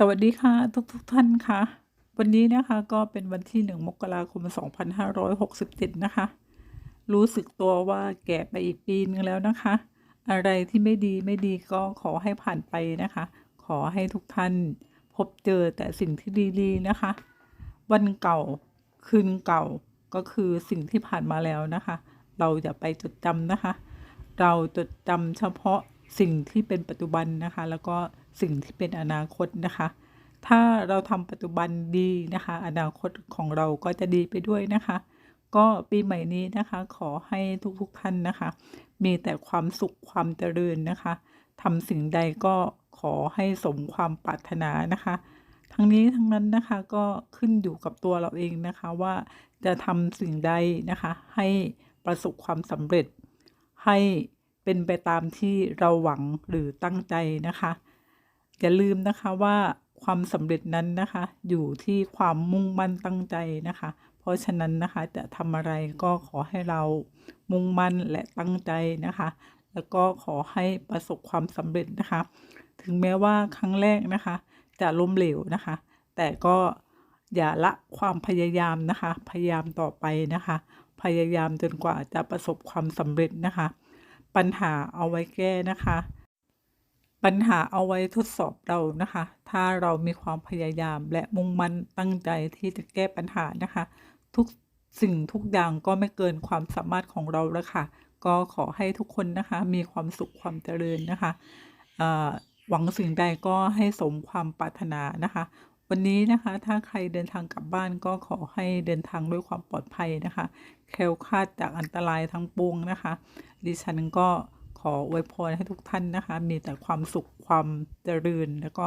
สวัสดีค่ะ ทุกทุกๆท่านค่ะ วันนี้นะคะก็เป็นวันที่1มกราคม 2567 นะคะ รู้สึกตัวว่าแก่ไปอีกปีนึงแล้วนะคะ อะไรที่ไม่ดีไม่ดีก็ขอให้ผ่านไปนะคะ ขอให้ทุกท่านพบเจอแต่สิ่งที่ดีๆนะคะ วันเก่าคืนเก่าก็คือสิ่งที่ผ่านมาแล้วนะคะ เราอย่าไปจดจำนะคะ เราจดจำเฉพาะสิ่งที่เป็นปัจจุบันนะคะ แล้วก็ สิ่งที่เป็นอนาคตนะคะ ถ้าเราทำปัจจุบันดีนะคะ อนาคตของเราก็จะดีไปด้วยนะคะ ก็ปีใหม่นี้นะคะ ขอให้ทุกๆท่านนะคะ มีแต่ความสุขความเจริญนะคะทำสิ่งใดก็ขอให้สมความปรารถนานะคะ ทั้งนี้ทั้งนั้นนะคะก็ขึ้นอยู่กับตัวเราเองนะคะว่าจะทำสิ่งใดนะคะ ให้ประสบความสำเร็จ ให้เป็นไปตามที่เราหวังหรือตั้งใจนะคะ อย่าลืมนะคะว่าความสำเร็จนั้นนะคะ อยู่ที่ความมุ่งมั่นตั้งใจนะคะ เพราะฉะนั้นนะคะจะทำอะไรก็ขอให้เรามุ่งมั่นและตั้งใจนะคะ แล้วก็ขอให้ประสบความสำเร็จนะคะ ถึงแม้ว่าครั้งแรกนะคะ จะล้มเหลวนะคะ แต่ก็อย่าละความพยายามนะคะ พยายามต่อไปนะคะ พยายามจนกว่าจะประสบความสำเร็จนะคะ ปัญหาเอาไว้แก้นะคะ ปัญหาเอาไว้ทดสอบเรานะคะ ถ้าเรามีความพยายามและมุ่งมั่นตั้งใจที่จะแก้ปัญหานะคะ ทุกสิ่งทุกอย่างก็ไม่เกินความสามารถของเราแล้วค่ะ ก็ขอให้ทุกคนนะคะ มีความสุขความเจริญนะคะหวังสิ่งใดก็ให้สมความปรารถนานะคะ วันนี้นะคะ ถ้าใครเดินทางกลับบ้านก็ขอให้เดินทางด้วยความปลอดภัยนะคะแคล้วคลาดจากอันตรายทั้งปวงนะคะ ดิฉันก็ ขออวยพรให้ทุกท่านนะคะ มีแต่ความสุขความเจริญ แล้วก็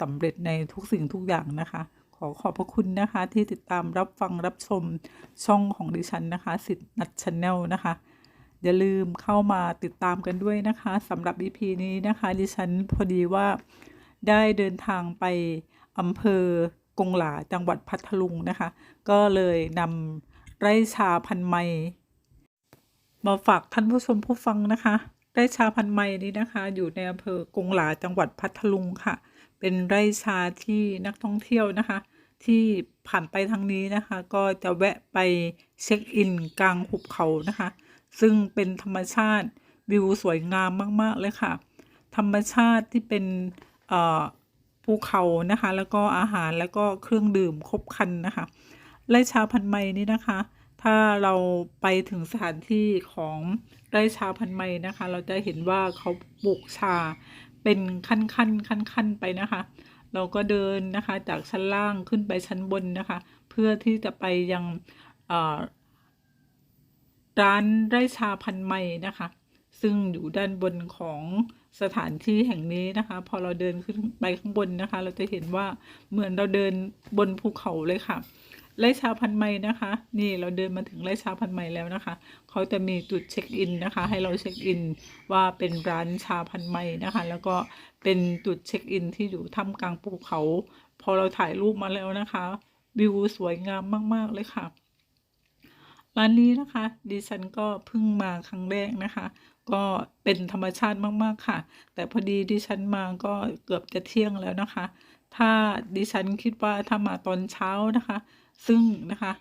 สำเร็จในทุกสิ่งทุกอย่างนะคะ ขอขอบพระคุณนะคะ ที่ติดตามรับฟังรับชมช่องของดิฉันนะคะ สิทธิ์นัดชแนลนะคะ อย่าลืมเข้ามาติดตามกันด้วยนะคะสำหรับ EP นี้นะคะ ดิฉันพอดีว่าได้เดินทางไปอำเภอกงหลาจังหวัดพัทลุงนะคะ ก็เลยนำไร่ชาพันไมมาฝากท่านผู้ชมผู้ฟังนะคะ ไร่ชาพันไม้นี้นะคะ อยู่ในอำเภอกงหลาจังหวัดพัทลุงค่ะ เป็นไร่ชาที่นักท่องเที่ยวนะคะ ที่ผ่านไปทางนี้นะคะ ก็จะแวะไปเช็คอินกลางหุบเขานะคะ ซึ่งเป็นธรรมชาติวิวสวยงามมาก ๆ เลยค่ะ ธรรมชาติที่เป็นภูเขานะคะ แล้วก็อาหารแล้วก็เครื่องดื่มครบครันนะคะไร่ชาพันไม้นี้นะคะ ถ้าเราไปถึงสถานที่ของไร่ชาพันไม้นะคะ เราจะเห็นว่าเขาปลูกชาเป็นขั้นขั้นขั้นขั้นไปนะคะ เราก็เดินนะคะจากชั้นล่างขึ้นไปชั้นบนนะคะ เพื่อที่จะไปยังร้านไร่ชาพันไม้นะคะ ซึ่งอยู่ด้านบนของสถานที่แห่งนี้นะคะ พอเราเดินขึ้นไปข้างบนนะคะ เราจะเห็นว่าเหมือนเราเดินบนภูเขาเลยค่ะ ไร่ชาพันไม้นะคะ นี่เราเดินมาถึงไร่ชาพันไม้แล้วนะคะ เขาจะมีจุดเช็คอินนะคะ ให้เราเช็คอินว่าเป็นร้านชาพันไม้นะคะ แล้วก็เป็นจุดเช็คอินที่อยู่ท่ามกลางภูเขา พอเราถ่ายรูปมาแล้วนะคะ วิวสวยงามมาก ๆ เลยค่ะ ร้านนี้นะคะ ดิฉันก็เพิ่งมาครั้งแรกนะคะ ก็เป็นธรรมชาติมากๆค่ะ แต่พอดีดิฉันมาก็เกือบจะเที่ยงแล้วนะคะ ถ้าดิฉันคิดว่าถ้ามาตอนเช้านะคะ ซึ่งนะคะ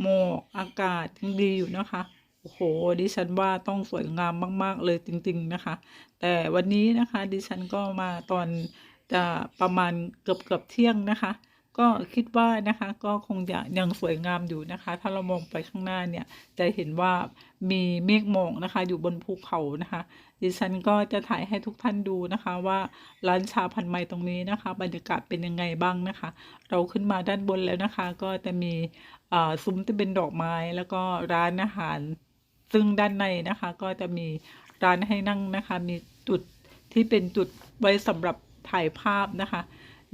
หมอกอากาศยังดีอยู่นะคะโอ้โหดิฉันว่าต้องสวยงามมาก ๆ เลยจริง ๆนะคะ แต่วันนี้นะคะดิฉันก็มาตอนจะประมาณเกือบเกือบเที่ยงนะคะ ก็คิดว่านะคะก็คงจะยังสวยงามอยู่นะคะ ถ้าเรามองไปข้างหน้าเนี่ยจะเห็นว่ามีเมฆหมอกนะคะ อยู่บนภูเขานะคะ ดิฉันก็จะถ่ายให้ทุกท่านดูนะคะว่าร้านชาพันไม้ตรงนี้นะคะ บรรยากาศเป็นยังไงบ้างนะคะ เราขึ้นมาด้านบนแล้วนะคะ ก็จะมีซุ้มที่เป็นดอกไม้แล้วก็ร้านอาหาร ซึ่งด้านในนะคะ ก็จะมีร้านให้นั่งนะคะ มีจุดที่เป็นจุดไว้สำหรับถ่ายภาพนะคะ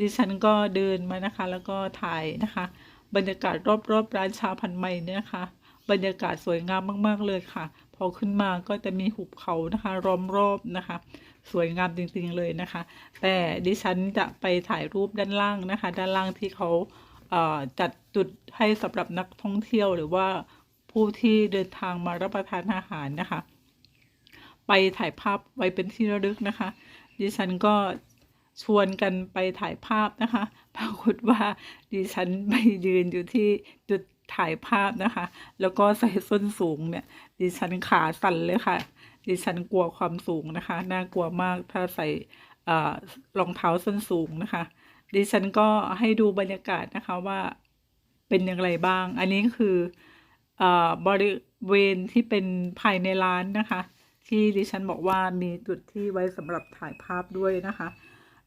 ดิฉันก็เดินมานะคะ แล้วก็ถ่ายนะคะ บรรยากาศรอบๆร้านชาพันไม้เนี่ยนะคะ บรรยากาศสวยงามมาก ๆ เลยค่ะ พอขึ้นมาก็จะมีหุบเขานะคะล้อมรอบนะคะ สวยงามจริงๆเลยนะคะ แต่ดิฉันจะไปถ่ายรูปด้านล่างนะคะ ด้านล่างที่เขาเอ่อจัดจุดให้สำหรับนักท่องเที่ยวหรือว่าผู้ที่เดินทางมารับประทานอาหารนะคะ ไปถ่ายภาพไว้เป็นที่ระลึกนะคะ ดิฉันก็ ชวนกันไปถ่ายภาพนะคะ ปรากฏว่าดิฉันไปยืนอยู่ที่จุดถ่ายภาพนะคะ แล้วก็ใส่ส้นสูงเนี่ยดิฉันขาสั่นเลยค่ะ ดิฉันกลัวความสูงนะคะ น่ากลัวมากถ้าใส่เอ่อรองเท้าส้นสูงนะคะ ดิฉันก็ให้ดูบรรยากาศนะคะว่าเป็นอย่างไรบ้าง อันนี้คืออบริเวณที่เป็นภายในร้านนะคะ ที่ดิฉันบอกว่ามีจุดที่ไว้สำหรับถ่ายภาพด้วยนะคะ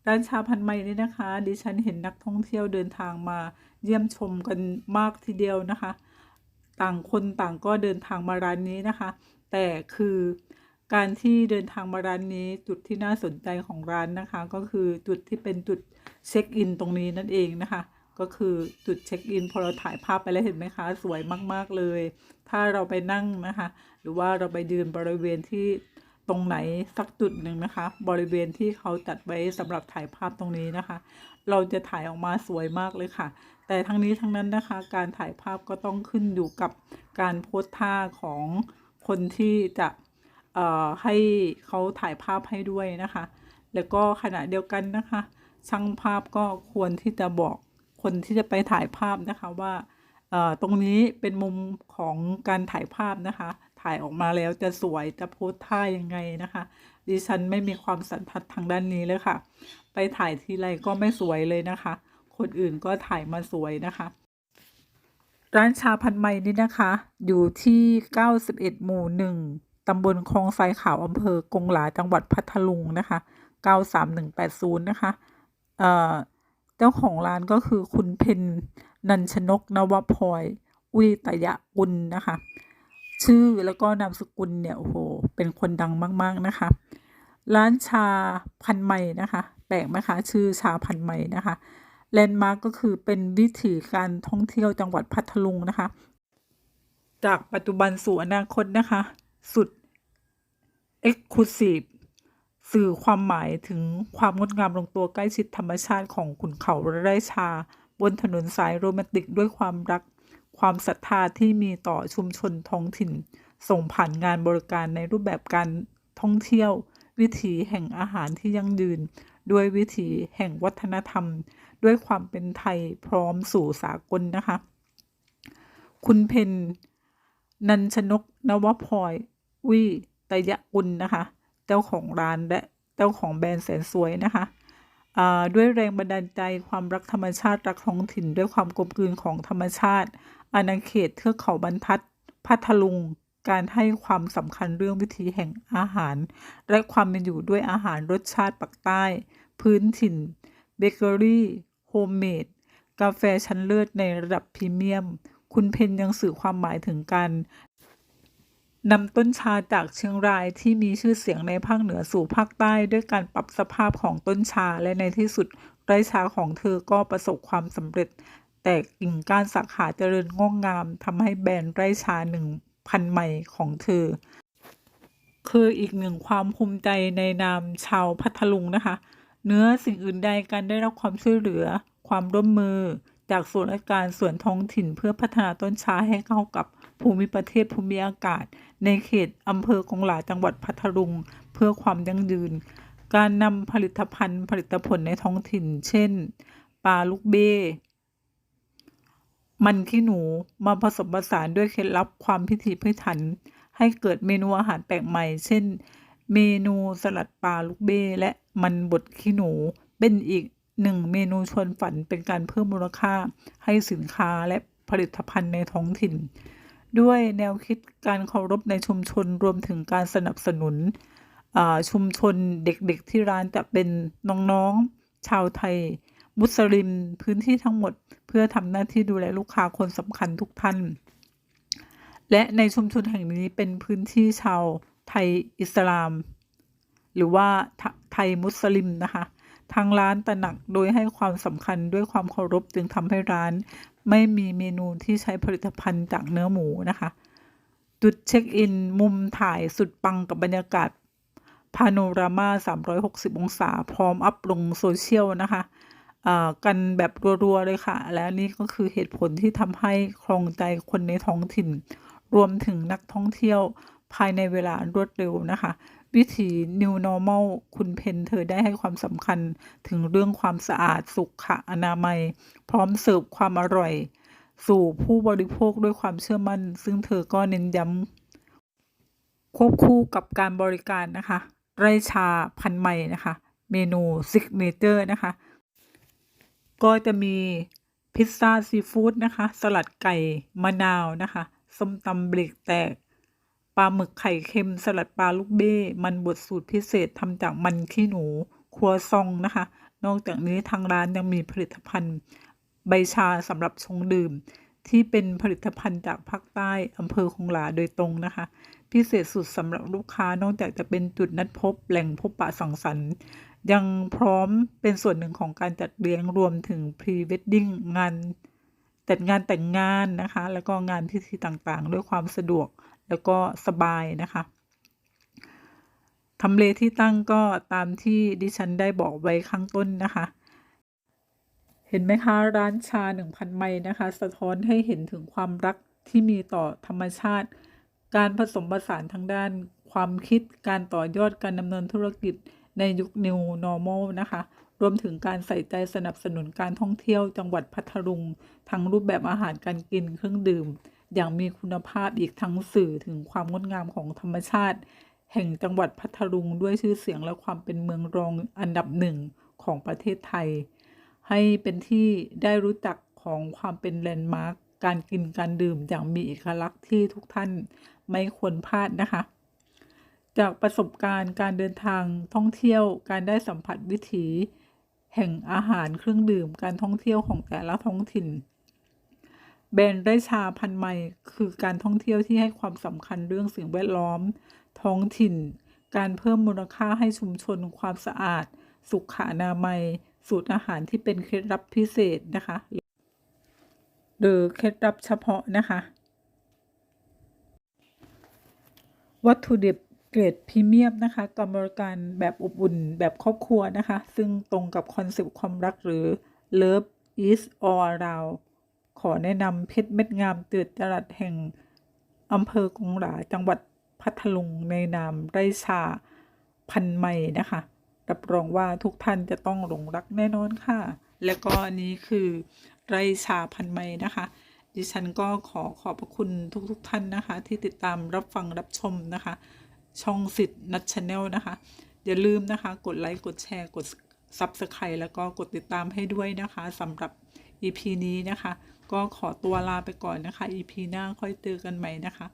ร้านชาพันไม้นี่นะคะ ดิฉันเห็นนักท่องเที่ยวเดินทางมาเยี่ยมชมกันมากทีเดียวนะคะ ต่างคนต่างก็เดินทางมาร้านนี้นะคะ แต่คือการที่เดินทางมาร้านนี้จุดที่น่าสนใจของร้านนะคะ ก็คือจุดที่เป็นจุดเช็คอินตรงนี้นั่นเองนะคะ ก็คือจุดเช็คอินพอเราถ่ายภาพไปแล้วเห็นไหมคะ สวยมาก ๆเลย ถ้าเราไปนั่งนะคะ หรือว่าเราไปยืนบริเวณที่ ตรงไหนสักจุดหนึ่งนะคะ บริเวณที่เขาจัดไว้สำหรับถ่ายภาพตรงนี้นะคะ เราจะถ่ายออกมาสวยมากเลยค่ะ แต่ทั้งนี้ทั้งนั้นนะคะ การถ่ายภาพก็ต้องขึ้นอยู่กับการโพสท่าของคนที่จะให้เขาถ่ายภาพให้ด้วยนะคะ แล้วก็ขณะเดียวกันนะคะ ช่างภาพก็ควรที่จะบอกคนที่จะไปถ่ายภาพนะคะว่าตรงนี้เป็นมุมของการถ่ายภาพนะคะ ถ่ายออกมาแล้วจะสวยจะโพสท่ายังไงนะคะ ดิฉันไม่มีความสันทัดทางด้านนี้เลยค่ะ ไปถ่ายทีไรก็ไม่สวยเลยนะคะ คนอื่นก็ถ่ายมาสวยนะคะ ร้านชาพันไม้นี่นะคะ อยู่ที่ 91 หมู่1ตำบลคลองไซขาวอำเภอกงหลาจังหวัดพัทลุงนะคะ 93180 นะคะ เอ่อเจ้าของร้านก็คือคุณเพนนันชนกนวพลอย อุยตยะกุลนะคะ ชื่อแล้วก็นามสกุลเนี่ยโอ้โหเป็นคนดังมากๆนะคะ ร้านชาพันไม้นะคะแปลกไหมคะชื่อชาพันไม้นะคะแลนด์มาร์กก็คือเป็นวิถีการท่องเที่ยวจังหวัดพัทลุงนะคะ จากปัจจุบันสู่อนาคตนะคะ สุด Exclusive สื่อความหมายถึงความงดงามลงตัวใกล้ชิดธรรมชาติของขุนเขาไร่ชา บนถนนสายโรแมนติกด้วยความรัก ความศรัทธาที่มีต่อชุมชนท้องถิ่น ส่งผ่านงานบริการในรูปแบบการท่องเที่ยว วิถีแห่งอาหารที่ยั่งยืน ด้วยวิถีแห่งวัฒนธรรม ด้วยความเป็นไทยพร้อมสู่สากลนะคะ คุณเพนนันชนกนวพลอยวิตยกุลนะคะ เจ้าของร้านและเจ้าของแบรนด์แสนสวยนะคะด้วยแรงบันดาลใจความรักธรรมชาติรักท้องถิ่น ด้วยความกลมกลืนของธรรมชาติ อาณาเขตเทือกเขาบรรทัด พัทลุง การให้ความสำคัญเรื่องวิถีแห่งอาหาร และความเป็นอยู่ด้วยอาหารรสชาติปักใต้ พื้นถิ่น เบเกอรี่ โฮมเมด กาแฟชั้นเลิศในระดับพรีเมียม คุณเพนยังสื่อความหมายถึงการนำต้นชาจากเชียงรายที่มีชื่อเสียงในภาคเหนือสู่ภาคใต้ ด้วยการปรับสภาพของต้นชาและในที่สุดไร่ชาของเธอก็ประสบความสำเร็จ แต่กิ่งก้านสาขาเจริญงอกงามทำให้แบรนด์ไร่ชาหนึ่งพันใหม่ของเธอ คืออีกหนึ่งความภูมิใจในนามชาวพัทลุงนะคะ เนื้อสิ่งอื่นใดการได้รับความช่วยเหลือ ความร่วมมือ จากส่วนราชการส่วนท้องถิ่นเพื่อพัฒนาต้นชาให้เข้ากับภูมิประเทศภูมิอากาศ ในเขตอำเภอกงหลาจังหวัดพัทลุง เพื่อความยั่งยืน การนำผลิตภัณฑ์ผลิตผลในท้องถิ่น เช่นปลาลูกเบ้ มันขี้หนูมาผสมผสานด้วยเคล็ดลับความพิถีพิถัน ให้เกิดเมนูอาหารแปลกใหม่ เช่น เมนูสลัดปลาลูกเบ้และมันบดขี้หนู เป็นอีกหนึ่งเมนูชวนฝันเป็นการเพิ่มมูลค่าให้สินค้าและผลิตภัณฑ์ในท้องถิ่น ด้วยแนวคิดการเคารพในชุมชนรวมถึงการสนับสนุนอ่าชุมชนเด็กๆที่ร้านจะเป็นน้องๆชาวไทย มุสลิมพื้นที่ทั้งหมด เพื่อทำหน้าที่ดูแลลูกค้าคนสำคัญทุกท่าน และในชุมชนแห่งนี้เป็นพื้นที่ชาวไทยอิสลาม หรือว่าไทยมุสลิมนะคะทางร้านตระหนักโดยให้ความสำคัญด้วยความเคารพจึงทำให้ร้าน ไม่มีเมนูที่ใช้ผลิตภัณฑ์จากเนื้อหมูนะคะ จุดเช็คอิน มุมถ่ายสุดปังกับบรรยากาศพาโนรามา 360 องศา พร้อมอัพลงโซเชียลนะคะ กันแบบรัวๆเลยค่ะ และนี่ก็คือเหตุผลที่ทำให้ครองใจคนในท้องถิ่น รวมถึงนักท่องเที่ยวภายในเวลารวดเร็วนะคะ วิถี New Normal คุณเพนเธอได้ให้ความสำคัญถึงเรื่องความสะอาดสุขอนามัย พร้อมเสิร์ฟความอร่อย สู่ผู้บริโภคด้วยความเชื่อมั่น ซึ่งเธอก็เน้นย้ำควบคู่กับการบริการนะคะ ไร่ชาพันใหม่นะคะ เมนูซิกเนเจอร์นะคะ ก็จะมีพิซซ่าซีฟู้ดนะคะ สลัดไก่มะนาวนะคะส้มตำเบรกแตกปลาหมึกไข่เค็ม สลัดปลาลูกเบ้มันบดสูตรพิเศษทำจากมันขี้หนูครัวซองนะคะ นอกจากนี้ทางร้านยังมีผลิตภัณฑ์ใบชาสำหรับชงดื่ม ที่เป็นผลิตภัณฑ์จากภาคใต้อำเภอคงหลาโดยตรงนะคะ พิเศษสุดสำหรับลูกค้านอกจากจะเป็นจุดนัดพบ แหล่งพบปะสังสรรค์ ยังพร้อมเป็นส่วนหนึ่งของการจัดเลี้ยงรวมถึงพรีเวดดิ้งงานจัดงานแต่งงานนะคะ แล้วก็งานพิธีต่างๆ ด้วยความสะดวกแล้วก็สบายนะคะทำเลที่ตั้งก็ตามที่ดิฉันได้บอกไว้ข้างต้นนะคะ เห็นไหมคะร้านชา 1,000 ไมล์นะคะ สะท้อนให้เห็นถึงความรักที่มีต่อธรรมชาติ การผสมผสานทางด้านความคิด การต่อยอดการดำเนินธุรกิจ ในยุค New Normal นะคะ รวมถึงการใส่ใจสนับสนุนการท่องเที่ยวจังหวัดพัทลุง ทั้งรูปแบบอาหารการกินเครื่องดื่ม อย่างมีคุณภาพอีกทั้งสื่อถึงความงดงามของธรรมชาติ แห่งจังหวัดพัทลุงด้วยชื่อเสียงและความเป็นเมืองรองอันดับหนึ่งของประเทศไทย ให้เป็นที่ได้รู้จักของความเป็นแลนด์มาร์กการกินการดื่มอย่างมีเอกลักษณ์ที่ทุกท่านไม่ควรพลาดนะคะ จากประสบการณ์การเดินทางท่องเที่ยวการได้สัมผัสวิถีแห่งอาหารเครื่องดื่มการท่องเที่ยวของแต่ละท้องถิ่น แบรนด์ไร่ชาพันธุ์ใหม่คือการท่องเที่ยวที่ให้ความสำคัญเรื่องสิ่งแวดล้อม ท้องถิ่น การเพิ่มมูลค่าให้ชุมชนความสะอาด สุขอนามัย สูตรอาหารที่เป็นเคล็ดลับพิเศษนะคะหรือเคล็ดลับเฉพาะนะคะ วัตถุดิบ รดพรีเมียมนะคะกรรมการแบบอบอุ่นแบบครอบครัวนะคะ ซึ่งตรงกับคอนเซปต์ความรักหรือ Love is all around ขอแนะนำเพชรเม็ดงามเตือดจรัสแห่งอำเภอกงหลาจังหวัดพัทลุงในนามไร่ชาพันธุ์ใหม่นะคะรับรองว่าทุกท่านจะต้องหลงรักแน่นอนค่ะ และก็อันนี้คือไร่ชาพันธุ์ใหม่นะคะ ดิฉันก็ขอขอบพระคุณทุกๆทท่านนะคะ ที่ติดตามรับฟังรับชมนะคะ ช่องสิทธิ์นัทชาแนลนะคะ อย่าลืมนะคะ กดไลค์กดแชร์กด Subscribe แล้วก็กดติดตามให้ด้วยนะคะสำหรับ EP นี้นะคะ ก็ขอตัวลาไปก่อนนะคะ EP หน้าค่อยเจอกันใหม่นะคะ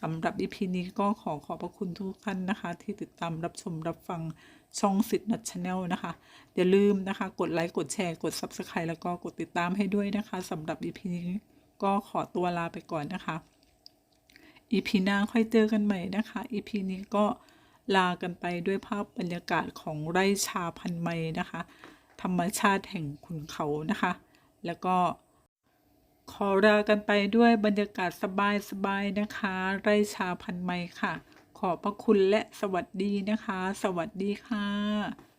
สำหรับ EP นี้ก็ขอขอบพระคุณทุกท่านนะคะ ที่ติดตามรับชมรับฟังช่องสิทธิ์นัทชาแนลนะคะ อย่าลืมนะคะ กดไลค์กดแชร์กด Subscribe แล้วก็กดติดตามให้ด้วยนะคะสำหรับ EP นี้ก็ขอตัวลาไปก่อนนะคะ EP หน้าค่อยเจอกันใหม่นะคะ EP นี้ก็ลากันไปด้วยภาพบรรยากาศของไร่ชาพันไม้นะคะ ธรรมชาติแห่งขุนเขานะคะ แล้วก็ขอลากันไปด้วยบรรยากาศสบายๆนะคะ ไร่ชาพันไม้ค่ะ ขอบพระคุณและสวัสดีนะคะ สวัสดีค่ะ